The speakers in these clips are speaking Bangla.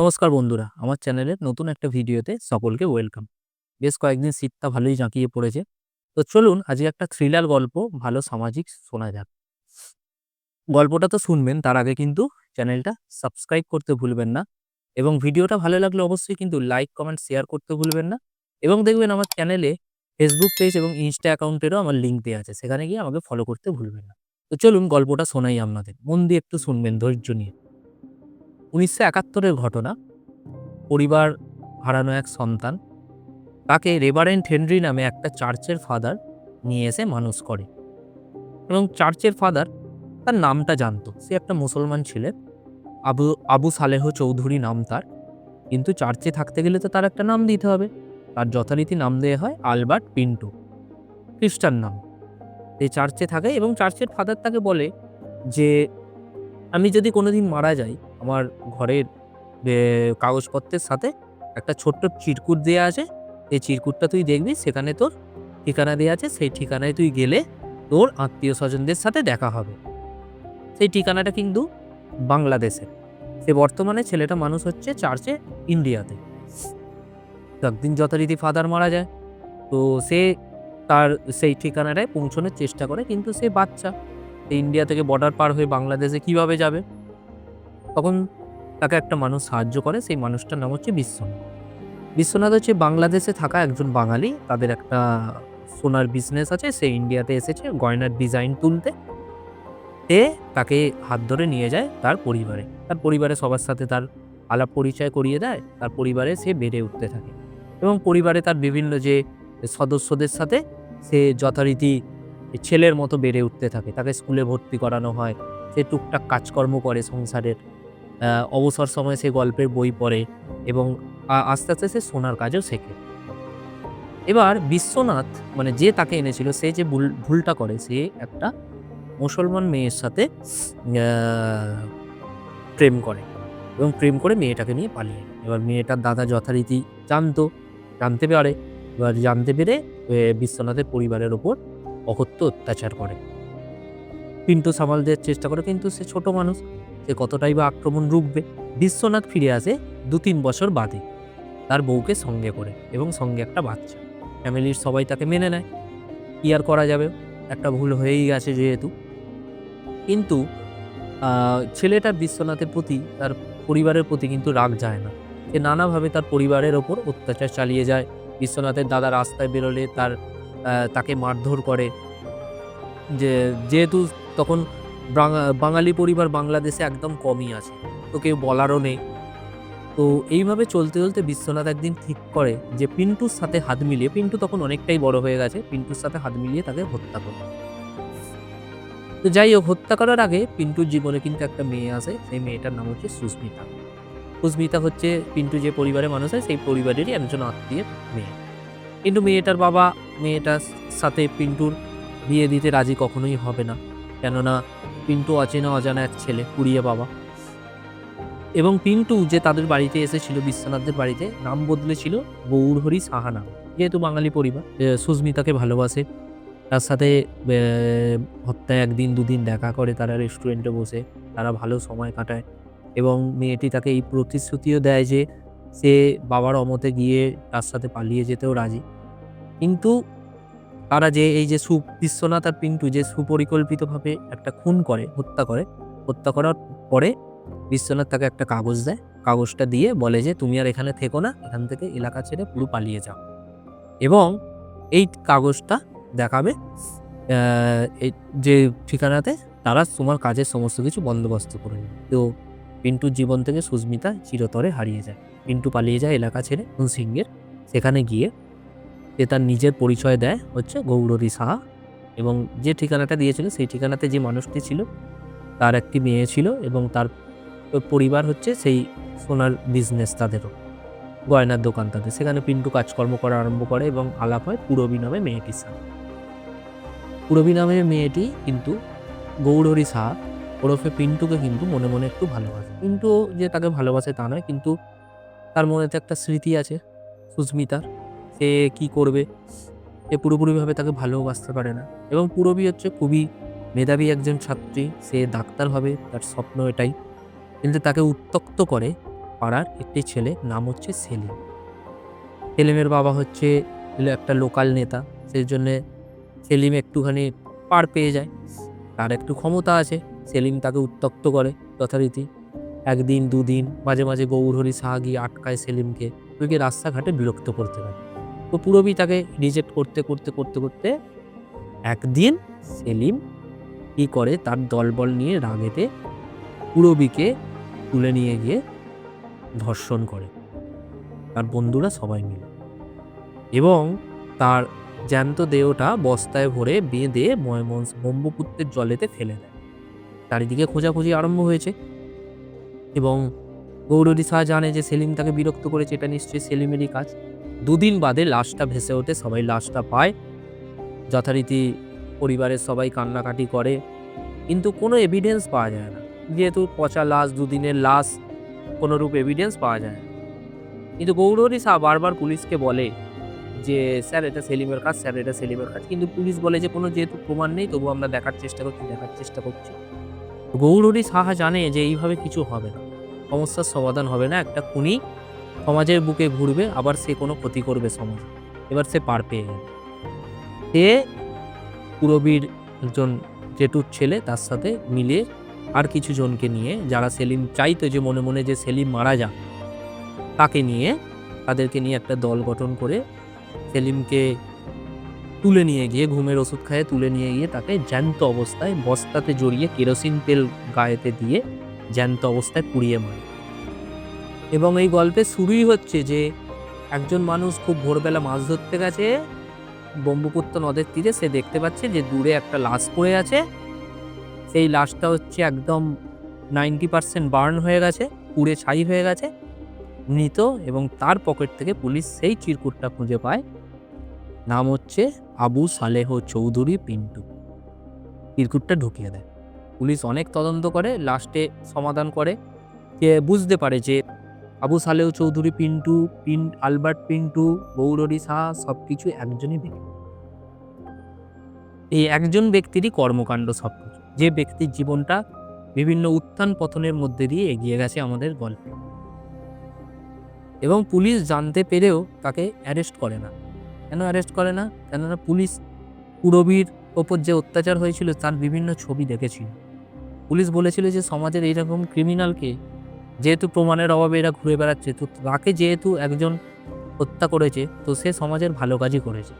নমস্কার বন্ধুরা, আমার চ্যানেলের নতুন একটা ভিডিওতে সকলকে ওয়েলকাম। বেশ কয়েকদিন শীতটা ভালোই জাঁকিয়ে পড়েছে। তো চলুন আজকে একটা থ্রিলার গল্প, ভালো সামাজিক শোনা যাক। গল্পটা তো শুনবেন, তার আগে কিন্তু চ্যানেলটা সাবস্ক্রাইব করতে ভুলবেন না এবং ভিডিওটা ভালো লাগলে অবশ্যই কিন্তু লাইক, কমেন্ট, শেয়ার করতে ভুলবেন না এবং দেখবেন আমার চ্যানেলে ফেসবুক পেজ এবং ইনস্টা অ্যাকাউন্টেরও আমার লিঙ্ক দেওয়া আছে, সেখানে গিয়ে আমাকে ফলো করতে ভুলবেন না। তো চলুন গল্পটা শোনাই আপনাদের, মন দিয়ে একটু শুনবেন, ধৈর্য নিয়ে। উনিশশো একাত্তরের ঘটনা, পরিবার হারানো এক সন্তান, তাকে রেভারেন্ট হেনরি নামে একটা চার্চের ফাদার নিয়ে এসে মানুষ করে এবং চার্চের ফাদার তার নামটা জানতো। সে একটা মুসলমান ছিলেন আবু আবু সালেহ চৌধুরী নাম তার, কিন্তু চার্চে থাকতে গেলে তো তার একটা নাম দিতে হবে। তার যথারীতি নাম দেওয়া হয় আলবার্ট পিন্টু, খ্রিস্টান নাম। এই চার্চে থাকে এবং চার্চের ফাদার তাকে বলে যে, আমি যদি কোনোদিন মারা যাই আমার ঘরের কাগজপত্রের সাথে একটা ছোট্ট চিরকুট দেওয়া আছে। এই চিরকুটটা তুই দেখবি, সেখানে তোর ঠিকানা দেওয়া আছে। সেই ঠিকানায় তুই গেলে তোর আত্মীয় স্বজনদের সাথে দেখা হবে। সেই ঠিকানাটা কিন্তু বাংলাদেশে সে বর্তমানে ছেলেটা মানুষ হচ্ছে চার্চে, ইন্ডিয়াতে। একদিন যথারীতি ফাদার মারা যায়। তো সে তার সেই ঠিকানাটায় পৌঁছানোর চেষ্টা করে, কিন্তু সে বাচ্চা। ইন্ডিয়া থেকে বর্ডার পার হয়ে বাংলাদেশে কীভাবে যাবে? তখন তাকে একটা মানুষ সাহায্য করে, সেই মানুষটার নাম হচ্ছে বিশ্বনাথ। বিশ্বনাথ হচ্ছে বাংলাদেশে থাকা একজন বাঙালি। তাদের একটা সোনার বিজনেস আছে, সে ইন্ডিয়াতে এসেছে গয়নার ডিজাইন তুলতে। এ তাকে হাত ধরে নিয়ে যায় তার পরিবারে। তার পরিবারে সবার সাথে তার আলাপ পরিচয় করিয়ে দেয়, তার পরিবারে সে বেড়ে উঠতে থাকে। এবং পরিবারে তার বিভিন্ন যে সদস্যদের সাথে সে যথারীতি ছেলের মতো বেড়ে উঠতে থাকে। তাকে স্কুলে ভর্তি করানো হয়, সে টুকটাক কাজকর্ম করে সংসারের। অবসর সময়ে সে গল্পের বই পড়ে এবং আস্তে আস্তে সে সোনার কাজও শেখে। এবার বিশ্বনাথ মানে যে তাকে এনেছিল, সে যে ভুল, ভুলটা করে, সে একটা মুসলমান মেয়ের সাথে প্রেম করে এবং প্রেম করে মেয়েটাকে নিয়ে পালিয়ে এবার মেয়েটার দাদা যথারীতি জানতো, জানতে পারে। এবার জানতে পেরে বিশ্বনাথের পরিবারের ওপর অকথ্য অত্যাচার করে। পিন্টু সামাল দেওয়ার চেষ্টা করে, কিন্তু সে ছোট মানুষ। সে কতটাই বা আক্রমণ রুখবে, বিশ্বনাথ ফিরে আসে দু তিন বছর বাদে। তার বউকে সঙ্গে করে এবং সঙ্গে একটা বাচ্চা। ফ্যামিলির সবাই তাকে মেনে নেয়। কি আর করা যাবে? একটা ভুল হয়েই গেছে যেহেতু। কিন্তু ছেলেটা বিশ্বনাথের প্রতি, তার পরিবারের প্রতি কিন্তু রাগ যায় না। সে নানাভাবে তার পরিবারের ওপর অত্যাচার চালিয়ে যায়। বিশ্বনাথের দাদা রাস্তায় বেরোলে তার তাকে মারধর করে। যে, যেহেতু তখন বাঙালি পরিবার বাংলাদেশে একদম কমই আছে, তো কেউ বলারও নেই। তো এইভাবে চলতে চলতে বিশ্বনাথ একদিন ঠিক করে যে পিন্টুর সাথে হাত মিলিয়ে, পিন্টু তখন অনেকটাই বড় হয়ে গেছে, পিন্টুর সাথে হাত মিলিয়ে তাকে হত্যা করে। তো যাই হোক, হত্যা করার আগে পিন্টুর জীবনে কিন্তু একটা মেয়ে আছে, সেই মেয়েটার নাম হচ্ছে সুস্মিতা। সুস্মিতা হচ্ছে পিন্টু যে পরিবারের মানুষ হয়, সেই পরিবারেরই একজন আত্মীয়ের মেয়ে। কিন্তু মেয়েটার বাবা, মেয়েটার সাথে পিন্টুর বিয়ে দিতে রাজি কখনোই হবে না। কেননা পিন্টু অচেনা অজানা এক ছেলে, কুড়িয়ে বাবা। এবং পিন্টু যে তাদের বাড়িতে এসেছিল, বিশ্বনাথদের বাড়িতে, নাম বদলেছিল গৌরহরি সাহা নাম যেহেতু বাঙালি পরিবার সুস্মিতাকে ভালোবাসে। তার সাথে হপ্তায় একদিন দুদিন দেখা করে, তারা রেস্টুরেন্টে বসে, তারা ভালো সময় কাটায়। এবং মেয়েটি তাকে এই প্রতিশ্রুতিও দেয় যে, সে বাবার অমতে গিয়ে তার সাথে পালিয়ে যেতেও রাজি। কিন্তু তারা যে এই যে সু বিশ্বনাথ আর পিন্টু, যে সুপরিকল্পিতভাবে একটা খুন করে, হত্যা করে, হত্যা করার পরে বিশ্বনাথ তাকে একটা কাগজ দেয়। কাগজটা দিয়ে বলে যে, তুমি আর এখানে থেকো না, এখান থেকে এলাকা ছেড়ে পুরো পালিয়ে যাও। এবং এই কাগজটা দেখাবে যে ঠিকানাতে তারা তোমার কাজের সমস্ত কিছু বন্দোবস্ত করে নেবে। তো পিন্টুর জীবন থেকে সুস্মিতা চিরতরে হারিয়ে যায়। পিন্টু পালিয়ে যায় এলাকা ছেড়ে, সিংহের, সেখানে গিয়ে সে তার নিজের পরিচয় দেয় হচ্ছে গৌরী সাহা এবং যে ঠিকানাটা দিয়েছিল সেই ঠিকানাতে যে মানুষটি ছিল, তার একটি মেয়ে ছিল এবং তার পরিবার হচ্ছে সেই সোনার বিজনেস তাদেরও, গয়নার দোকান তাদের। সেখানে পিন্টু কাজকর্ম করা আরম্ভ করে এবং আলাপ হয় পুরবী নামে মেয়েটির সাথে। পুরবী নামে মেয়েটি কিন্তু গৌরহরি সাহা, ওরফে পিন্টুকে কিন্তু মনে মনে একটু ভালোবাসে। পিন্টু যে তাকে ভালোবাসে তা নয়, কিন্তু তার মনেতে একটা স্মৃতি আছে সুস্মিতার। সে কি করবে? সে পুরোপুরিভাবে তাকে ভালোবাসতে পারে না। এবং পুরবী হচ্ছে খুবই মেধাবী একজন ছাত্রী। সে ডাক্তার হবে, তার স্বপ্ন এটাই। কিন্তু তাকে উত্তক্ত করে পাড়ার একটি ছেলে, নাম হচ্ছে সেলিম। সেলিমের বাবা হচ্ছে একটা লোকাল নেতা। সেই জন্যে সেলিম একটুখানি পার পেয়ে যায়। তার একটু ক্ষমতা আছে। সেলিম তাকে উত্তক্ত করে যথারীতি। একদিন, দুদিন, মাঝে মাঝে গৌরহরি সাহা গিয়ে আটকায় সেলিমকে। ওইকে রাস্তাঘাটে বিরক্ত করতে থাকে। তো পুরবি তাকে রিজেক্ট করতে করতে করতে করতে একদিন সেলিম কী করে তার দলবল নিয়ে রাগেতে পুরবিকে তুলে নিয়ে গিয়ে ধর্ষণ করে। তার বন্ধুরা সবাই মিলে। এবং তার জ্যান্ত দেহটা বস্তায় ভরে বেঁধে ময়মন ব্রহ্মপুত্রের জলেতে ফেলে দেয়। চারিদিকে খোঁজাখুঁজি আরম্ভ হয়েছে। এবং গৌরী শাহ জানে যে সেলিম তাকে বিরক্ত করেছে, এটা নিশ্চয়ই সেলিমেরই কাজ। দুদিন বাদে লাশটা ভেসে ওঠে, সবাই লাশটা পায়। যথারীতি পরিবারের সবাই কান্নাকাটি করে, কিন্তু কোনো এভিডেন্স পাওয়া যায় না। যেহেতু পচা লাশ, দুদিনের লাশ, কোনোরূপ এভিডেন্স পাওয়া যায় না। কিন্তু গৌরহরি শাহ বারবার পুলিশকে বলে যে, স্যার, এটা সেলিমের কাজ, স্যার, এটা সেলিমের কাজ। কিন্তু পুলিশ বলে যে, কোনো যেহেতু প্রমাণ নেই, তবু আমরা দেখার চেষ্টা করছি, দেখার চেষ্টা করছি। গৌরহরি সাহা জানে যে, এইভাবে কিছু হবে না। সমস্যার সমাধান হবে না। একটা খুনি সমাজের বুকে ঘুরবে, আবার সে কোনো ক্ষতি করবে সমাজ। এবার সে পার পেয়ে যাবে সে পুরবীর একজন জেঠুর ছেলে, তার সাথে মিলে আর কিছু জনকে নিয়ে, যারা সেলিম চাইতো যে মনে মনে যে সেলিম মারা যাক, তাকে নিয়ে তাদেরকে নিয়ে একটা দল গঠন করে সেলিমকে তুলে নিয়ে গিয়ে, ঘুমের ওষুধ খাইয়ে তুলে নিয়ে গিয়ে তাকে জ্যান্ত অবস্থায় বস্তাতে জড়িয়ে কেরোসিন তেল গায়েতে দিয়ে জ্যান্ত অবস্থায় পুড়িয়ে মারে। এবং এই গল্পে শুরুই হচ্ছে যে একজন মানুষ খুব ভোরবেলা মাছ ধরতে গেছে, ব্রহ্মপুত্র নদের তীরে সে দেখতে পাচ্ছে যে দূরে একটা লাশ পড়ে আছে। সেই লাশটা হচ্ছে একদম নাইনটি পার্সেন্ট বার্ন হয়ে গেছে, পুড়ে ছাই হয়ে গেছে, মৃত এবং তার পকেট থেকে পুলিশ সেই চিরকুটটা খুঁজে পায়। নাম হচ্ছে আবু সালেহ চৌধুরী পিন্টু। চিরকুটটা ঢুকিয়ে দেয়। পুলিশ অনেক তদন্ত করে লাস্টে সমাধান করে। যে বুঝতে পারে যে আবু সালেহ চৌধুরী, পিন্টু পিন আলবার্ট পিন্টু গৌরী শাহ সব কিছু একজনই ব্যক্তি। এই একজন ব্যক্তিরই কর্মকাণ্ড সব কিছু যে ব্যক্তির জীবনটা বিভিন্ন উত্থান পতনের মধ্যে দিয়ে এগিয়ে গেছে আমাদের গল্পে। এবং পুলিশ জানতে পেরেও তাকে অ্যারেস্ট করে না। কেন অ্যারেস্ট করে না? কেননা পুলিশ পুরবীর ওপর যে অত্যাচার হয়েছিল তার বিভিন্ন ছবি দেখেছিল। পুলিশ বলেছিল যে সমাজের এইরকম ক্রিমিনালকে যেহেতু প্রমাণের অভাবে এরা ঘুরে বেড়াচ্ছে, তো তাকে যেহেতু একজন হত্যা করেছে, তো সে সমাজের ভালো কাজই করেছে।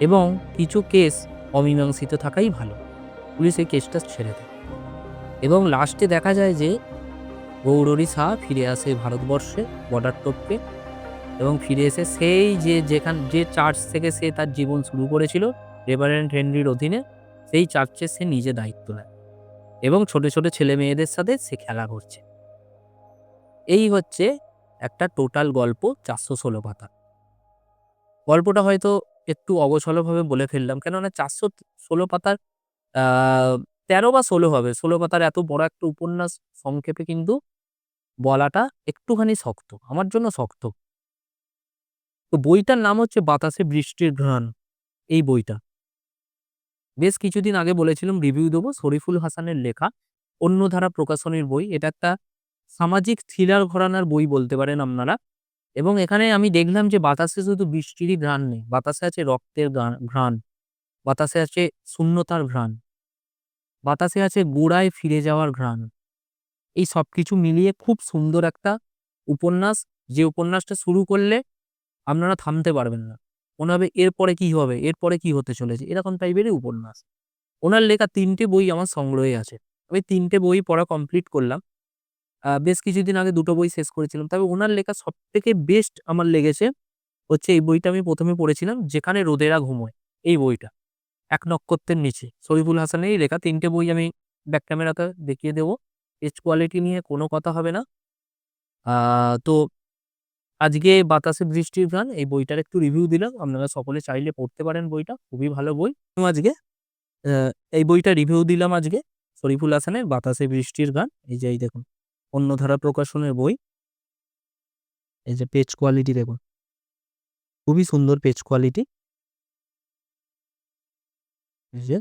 এবং কিছু কেস অমীমাংসিত থাকাই ভালো। পুলিশ এই কেসটা ছেড়ে দেয়। এবং লাস্টে দেখা যায় যে গৌরী শাহ ফিরে আসে ভারতবর্ষে বর্ডার টপকে এবং ফিরে এসে সেই যে যেখান, যে চার্চ থেকে সে তার জীবন শুরু করেছিল রেভারেন্ট হেনরির অধীনে, সেই চার্চে সে নিজে দায়িত্ব নেয়। এবং ছোট ছোট ছেলে মেয়েদের সাথে সে খেলা করছে। এই হচ্ছে একটা টোটাল গল্প চারশো ষোলো পাতা। গল্পটা হয়তো একটু অগোছলভাবে বলে ফেললাম, কেননা চারশো ষোলো পাতার তেরো বা ষোলো হবে। ষোলো পাতার এত বড় একটা উপন্যাস সংক্ষেপে কিন্তু বলাটা একটুখানি শক্ত, আমার জন্য শক্ত। তো বইটার নাম হচ্ছে বাতাসে বৃষ্টির ঘ্রাণ, এই বইটা। বেশ কিছুদিন আগে বলেছিলাম রিভিউ দেবো শরীফুল হাসানের লেখা অন্যধারা প্রকাশনীর বই। এটা একটা সামাজিক থ্রিলার ঘরানার বই বলতে পারেন আপনারা। এবং এখানে আমি দেখলাম যে বাতাসে শুধু বৃষ্টিরই ঘ্রাণ নেই, বাতাসে আছে রক্তের ঘ্রাণ, বাতাসে আছে শূন্যতার ঘ্রাণ, বাতাসে আছে গোড়ায় ফিরে যাওয়ার ঘ্রাণ। এই সব কিছু মিলিয়ে খুব সুন্দর একটা উপন্যাস। যে উপন্যাসটা শুরু করলে আপনারা থামতে পারবেন না। মনে হবে এরপরে কি হবে, এরপরে কি হতে চলেছে, এরকম টাইপেরই উপন্যাস। ওনার লেখা তিনটে বই আমার সংগ্রহে আছে। আমি তিনটে বই পড়া কমপ্লিট করলাম। বেশ কিছুদিন আগে দুটো বই শেষ করেছিলাম। তবে ওনার লেখা সব থেকে বেস্ট আমার লেগেছে হচ্ছে এই বইটা আমি প্রথমে পড়েছিলাম, যেখানে রোদেরা ঘুমোয়, এই বইটা। এক নক্ষত্রের নিচে। শরীফুল হাসানেরই লেখা তিনটে বই আমি ব্যাক ক্যামেরাতে দেখিয়ে দেবো। পেজ কোয়ালিটি নিয়ে কোনো কথা হবে না। তো আজকে বাতাসে বৃষ্টির গান এই বইটার একটু রিভিউ দিলাম। আপনারা সকলে চাইলে পড়তে পারেন বইটা, খুবই ভালো বই। আজকে এই বইটা রিভিউ দিলাম আজকে শরীফুল হাসানের বাতাসে বৃষ্টির গান এই যে এই দেখুন, অন্যধারা প্রকাশনের বই। এই যে পেজ কোয়ালিটি দেখুন, খুবই সুন্দর পেজ কোয়ালিটি এই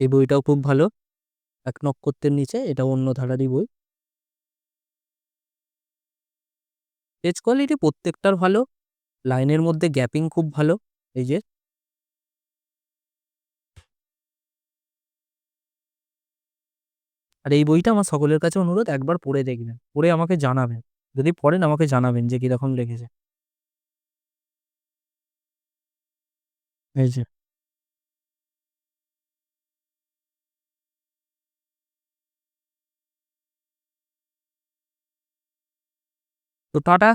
এই বইটাও খুব ভালো, এক নক্ষত্রের নিচে এটা অন্য ধারারই বই। পেজ কোয়ালিটি প্রত্যেকটার ভালো। লাইনের মধ্যে গ্যাপিং খুব ভালো। এই যে। আর এই বইটা আমার সকলের কাছে অনুরোধ, একবার পড়ে দেখবেন। পড়ে আমাকে জানাবেন। যদি পড়েন, আমাকে জানাবেন যে কীরকম লেগেছে। এই যে। তো টাটা।